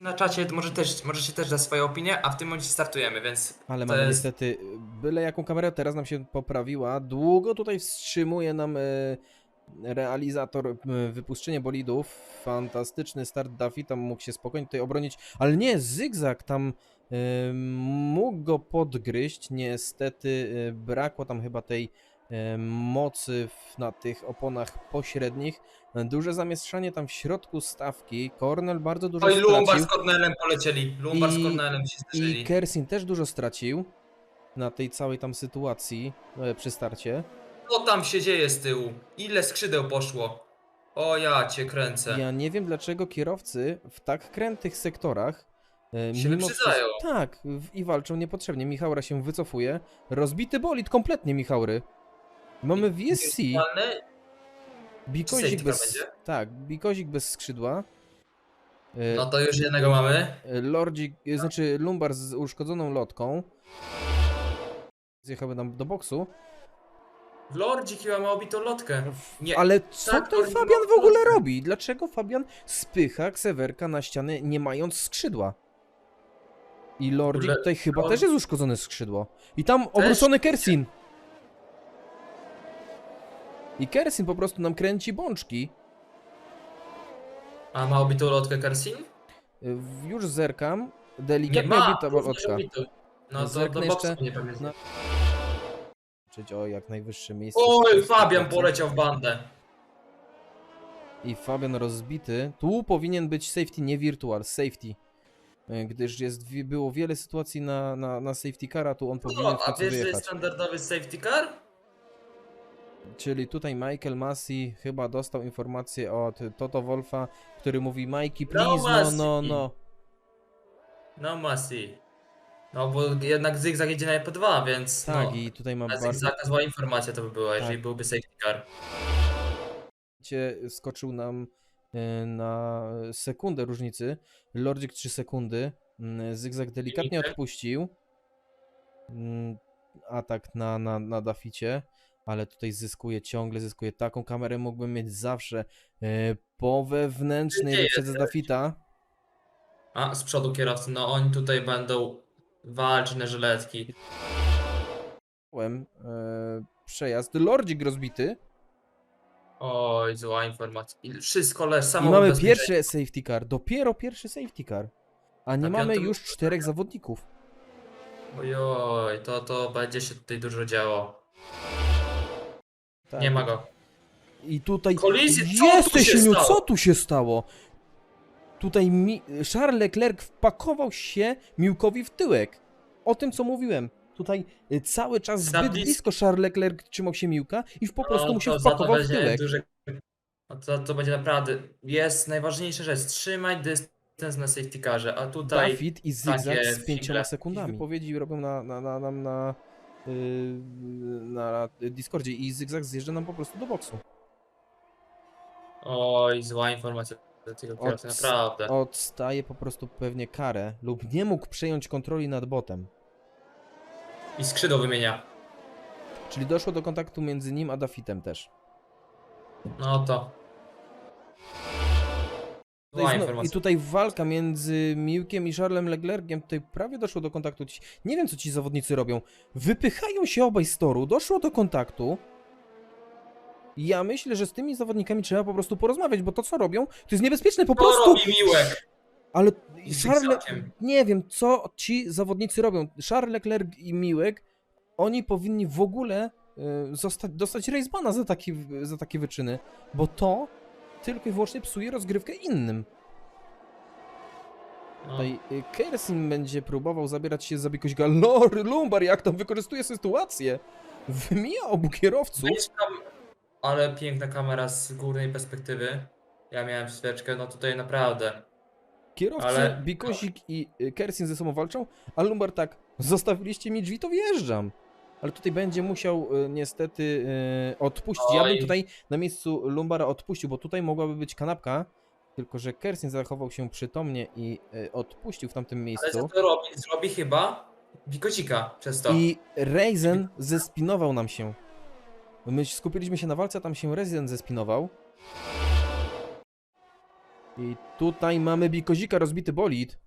na czacie może też, możecie też dać swoje opinie, a w tym momencie startujemy, więc Ale to mamy jest... niestety byle jaką kamerę, teraz nam się poprawiła. Długo tutaj wstrzymuje nam e, realizator e, wypuszczenie bolidów. Fantastyczny start Duffy, tam mógł się spokojnie tutaj obronić, ale nie, zygzak tam e, mógł go podgryźć. Niestety e, brakło tam chyba tej mocy w, na tych oponach pośrednich. Duże zamieszanie tam w środku stawki. Cornell bardzo dużo Oj, Lumbar stracił. z Cornelem polecieli. Lumbar z I- Cornelem się I zderzyli. Kersin też dużo stracił na tej całej tam sytuacji e, przy starcie. Co tam się dzieje z tyłu? Ile skrzydeł poszło? O ja cię kręcę. Ja nie wiem dlaczego kierowcy w tak krętych sektorach e, Się wyprzedzają. Tak, i walczą niepotrzebnie. Michaura się wycofuje. Rozbity bolid kompletnie Michaury. Mamy VSC, bikozik bez... Tak, bikozik bez skrzydła. E, No to już jednego mamy. e, Lordzik, e, znaczy Lumbar z uszkodzoną lotką. Zjechałby nam do boksu. Lordzik chyba ma obitą lotkę. Nie. Ale co tak, ten Fabian w ogóle robi? Dlaczego Fabian spycha Ksewerka na ścianę nie mając skrzydła? I Lordzik tutaj chyba też jest uszkodzone skrzydło. I tam obrócony Kersin. I Kersin po prostu nam kręci bączki. A ma obitą lotkę Karsin? Y, Już zerkam. Nie Delikatnie ma. obita również lotka. No to do boksu nie pamiętam. na- Czyli o jak najwyższe miejsce. Oj, Fabian poleciał w bandę. I Fabian rozbity. Tu powinien być safety, nie virtual, safety. E, Gdyż jest, było wiele sytuacji na, na, na safety cara, tu on powinien No, a wiesz, że jest standardowy safety car? Czyli tutaj Michael Massey chyba dostał informację od Toto Wolfa, który mówi Mikey No please, no, no, Massey. no. No Masi. No bo jednak zygzak jedzie na EP2, więc Tak, no. i tutaj ma A bardzo... zygzaka zła informacja to by była, jeżeli Tak. byłby safety car. skoczył nam e, na sekundę różnicy. Lordzik 3 sekundy. Mm, Zygzak delikatnie odpuścił. Mm, Atak na, na, na Daficie. Ale tutaj zyskuje ciągle, zyskuje taką kamerę mógłbym mieć zawsze e, po wewnętrznej Gdzie wyprzedze z Dafita. A z przodu kierowcy, no oni tutaj będą walczyć na żyletki. Miałem, e, Przejazd. Lordzik rozbity. Oj, zła informacja. I wszystko leż, I samo mamy ubezpieczenie. pierwszy safety car. Dopiero pierwszy safety car. A nie Na mamy piątym- już czterech zawodników. Ojoj, to, to będzie się tutaj dużo działo. Tak. Nie ma go. I tutaj. Kolizję, co tu Jesteś, się Siuniu, stało? co tu się stało? Tutaj mi... Charles Leclerc wpakował się Miłkowi w tyłek. O tym, co mówiłem. Tutaj y, cały czas Za zbyt blisko. blisko Charles Leclerc trzymał się Miłka i po prostu No, mu się to za to wpakował w będzie tyłek. Duże... No to, to będzie naprawdę. Jest najważniejsza rzecz. Trzymaj dystans na safety carze, a tutaj. Dafid i takie z pięcioma figle. sekundami. Wypowiedzi robią na, na, na, nam na, na Discordzie i Zygzak zjeżdża nam po prostu do boksu. Oj, zła informacja do tego kierowcy, naprawdę. Odstaje po prostu pewnie karę lub nie mógł przejąć kontroli nad botem. I skrzydło wymienia. Czyli doszło do kontaktu między nim a Dafitem też. No to. Tutaj zno- I tutaj walka między Miłkiem i Charlesem Leclerciem, tutaj prawie doszło do kontaktu. Nie wiem, co ci zawodnicy robią. Wypychają się obaj z toru, doszło do kontaktu. Ja myślę, że z tymi zawodnikami trzeba po prostu porozmawiać, bo to, co robią, to jest niebezpieczne po Co prostu. robi Miłek? Ale Charles, nie wiem, co ci zawodnicy robią. Charles Leclerc i Miłek, oni powinni w ogóle y, zostać, dostać racebana za, taki, za takie wyczyny, bo to tylko i wyłącznie psuje rozgrywkę innym. No. Tutaj y, Kersin będzie próbował zabierać się za Bikoś Galory, Lumbar, jak tam wykorzystuje sytuację. Wymija obu kierowców. Ale piękna kamera z górnej perspektywy. Ja miałem świeczkę, no tutaj naprawdę. Kierowcy ale- Bikosik i y, Kersin ze sobą walczą, a Lumbar tak, zostawiliście mi drzwi, to wjeżdżam. Ale tutaj będzie musiał y, niestety y, odpuścić. Ja bym Oj. tutaj na miejscu Lumbara odpuścił, bo tutaj mogłaby być kanapka, tylko że Kersin zachował się przytomnie i y, odpuścił w tamtym Ale miejscu. co to robi? Zrobi chyba Bikocika przez to. I Ryzen zespinował nam się. My skupiliśmy się na walce, a tam się Ryzen zespinował. I tutaj mamy Bikozika, rozbity bolid.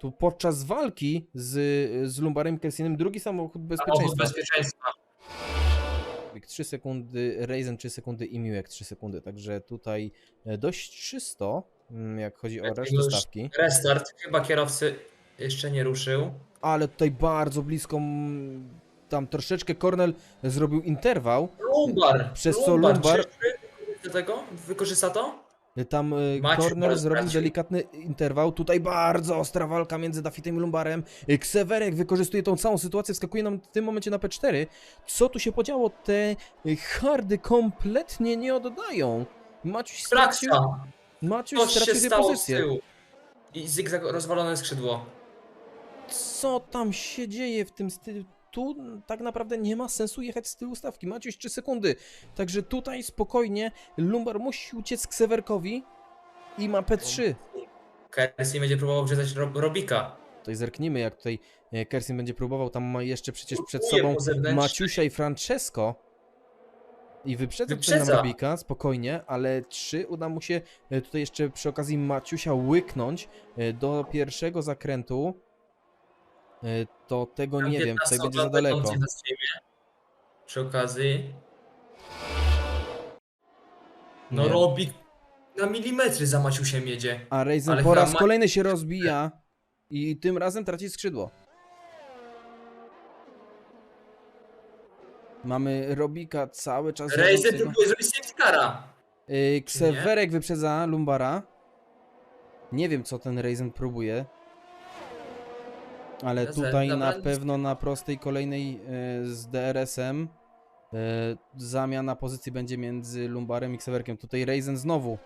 Tu podczas walki z, z Lumbarem Kelsinem drugi samochód Samochód bezpieczeństwa. bezpieczeństwa. Bieg 3 sekundy, Ryzen 3 sekundy i Miłek 3 sekundy. Także tutaj e, dość czysto, mm, jak chodzi o resztę stawki. Restart. Chyba kierowcy jeszcze nie ruszył. Ale tutaj bardzo blisko, mm, tam troszeczkę Cornell zrobił interwał. Lumbar! Przez co Lumbar-? Wykorzysta to? Tam e, Maciu Cornell po zrobił delikatny interwał. Tutaj bardzo ostra walka między Dafitem i Lumbarem. E, Ksewerek wykorzystuje tą całą sytuację, wskakuje nam w tym momencie na P4. Co tu się podziało? Te hardy kompletnie nie oddają. Maciuś stracił! Maciuś Coś się stracił dwie stało z tyłu. I zigzag rozwalone skrzydło. Co tam się dzieje w tym stylu? Tu tak naprawdę nie ma sensu jechać z tyłu stawki. Maciuś 3 sekundy. Także tutaj spokojnie Lumbar musi uciec Ksewerkowi i ma P3. Kersi będzie próbował wrzezać Rob Robika. Tutaj zerknijmy, jak tutaj e, Kersin będzie próbował. Tam ma jeszcze przecież przed sobą. Maciusia i Francesco. I wyprzedza Wyprzedza. Robika, spokojnie, ale 3 uda mu się e, tutaj jeszcze przy okazji Maciusia łyknąć e, do pierwszego zakrętu. E, To tego nie wiem, tutaj 15 będzie za daleko. Przy okazji. No Nie. Robik na milimetry za Maciusiem jedzie. A Ryzen Ale po raz ma- kolejny się rozbija i tym razem traci skrzydło. Mamy Robika cały czas. Jadącego. próbuje zrobić safety cara. Ksewerek wyprzedza Lumbara. Nie wiem, co ten Ryzen próbuje. Ale tutaj na pewno na prostej kolejnej yy, z DRS-em yy, zamiana pozycji będzie między Lumbarem i Ksewerkiem. Tutaj Ryzen znowu.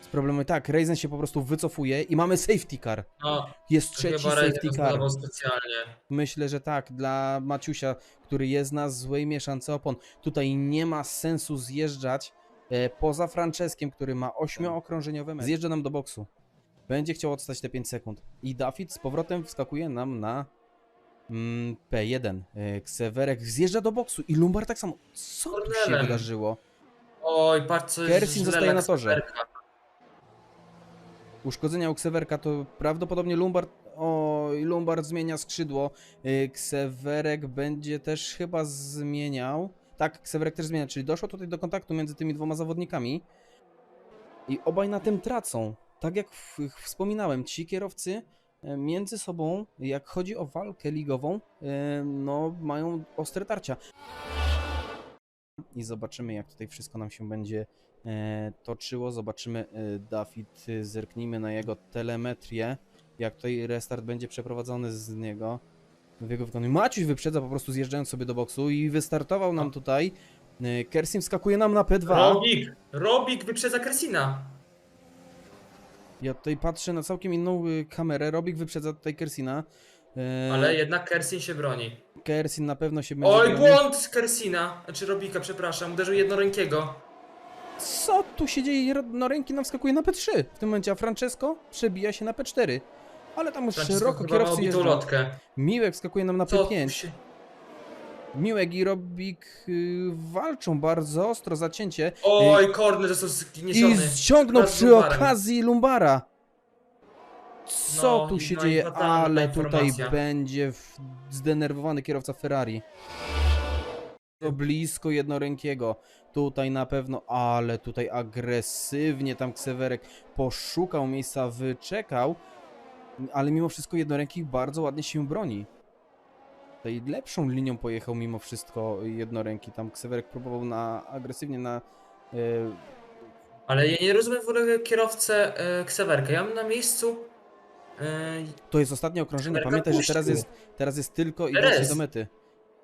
Z problemem tak, Ryzen się po prostu wycofuje i mamy safety car. No, Jest trzeci chyba safety car. specjalnie. Myślę, że tak, dla Maciusia, który jest na złej mieszance opon. Tutaj nie ma sensu zjeżdżać e, poza Franceskiem, który ma ośmiookrążeniowe metry. Zjeżdża nam do boksu. Będzie chciał odstać te 5 sekund. I Dafid z powrotem wskakuje nam na mm, P1. E, Ksewerek zjeżdża do boksu i Lumbar tak samo. Co tu się wydarzyło? Oj, patrz co jest Kersin źle zostaje na torze. Uszkodzenia u Ksewerka to prawdopodobnie Lumbard. Oj, Lumbard zmienia skrzydło. Y, Ksewerek będzie też chyba zmieniał. Tak, Ksewerek też zmienia, czyli doszło tutaj do kontaktu między tymi dwoma zawodnikami. I obaj na tym tracą. Tak jak w, wspominałem, ci kierowcy e, między sobą, jak chodzi o walkę ligową, e, no mają ostre tarcia. I zobaczymy, jak tutaj wszystko nam się będzie e, toczyło. Zobaczymy, Dawid, zerknijmy na jego telemetrię, jak tutaj restart będzie przeprowadzony z niego. W jego wykonaniu. Maciuś wyprzedza po prostu zjeżdżając sobie do boksu i wystartował nam tutaj. Kersim skakuje nam na P2. Robik! Robik wyprzedza Kersina. Ja tutaj patrzę na całkiem inną y, kamerę. Robik wyprzedza tutaj Kersina. E, Ale jednak Kersin się broni. Kersin na pewno się będzie. Oj, bronił. błąd Kersina! Znaczy Robika, przepraszam, uderzył jednorękiego. Co tu się dzieje? No ręki nam wskakuje na P3. W tym momencie, a Francesco przebija się na P4. Ale tam już Francisco szeroko chyba kierowcy obitą jeżdżą. lotkę. Miłek wskakuje nam na Co tu P5. się... Miłek i Robik y, walczą bardzo ostro, zacięcie. Oj, Korny został I zgniesiony. ściągnął przy Lumbarem. okazji Lumbara. Co No tu i- się no i dzieje? Ale tutaj będzie zdenerwowany kierowca Ferrari. To blisko jednorękiego. Tutaj na pewno, ale tutaj agresywnie tam Ksewerek poszukał miejsca, wyczekał, ale mimo wszystko jednoręki bardzo ładnie się broni. Tutaj lepszą linią pojechał mimo wszystko jednoręki. Tam Ksewerek próbował na agresywnie na e, Ale ja nie rozumiem w ogóle kierowcę e, Ksewerka. Ja mam na miejscu... E, To jest ostatnie okrążenie. Pamiętaj, że teraz jest, teraz jest tylko i DRS. do mety.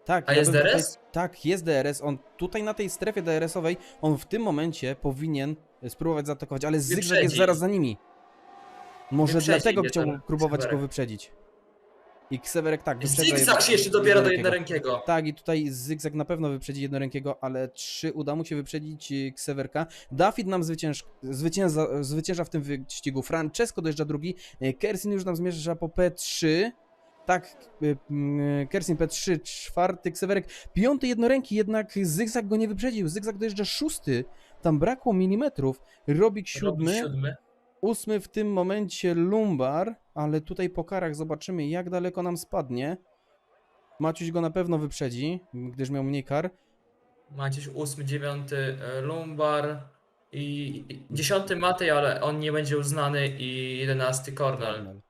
Tak, A jest bym tutaj- DRS? tak, jest DRS. On tutaj na tej strefie DRS-owej, on w tym momencie powinien spróbować zaatakować, ale Zygzak jest zaraz za nimi. Może Wyprzedzi dlatego chciał próbować go wyprzedzić. I Ksewerek tak, wyprzedza Zigzag się jeszcze dobiera do jednorękiego. Tak, i tutaj Zygzak na pewno wyprzedzi jednorękiego, ale trzy uda mu się wyprzedzić y, Ksewerka. Dafid nam zwycięż, zwycięża, zwycięża w tym wyścigu. Francesco dojeżdża drugi. Y, Kersin już nam zmierza po P3. Tak, y, Kersin P3, czwarty Ksewerek, piąty jednoręki, jednak Zygzak go nie wyprzedził. Zygzak dojeżdża szósty. Tam brakło milimetrów. Robik Robi siódmy, siódmy. Ósmy w tym momencie Lumbar, ale tutaj po karach zobaczymy jak daleko nam spadnie. Maciuś go na pewno wyprzedzi, gdyż miał mniej kar. Maciuś ósmy, dziewiąty e, Lumbar i i dziesiąty Matej, ale on nie będzie uznany i jedenasty Cornell.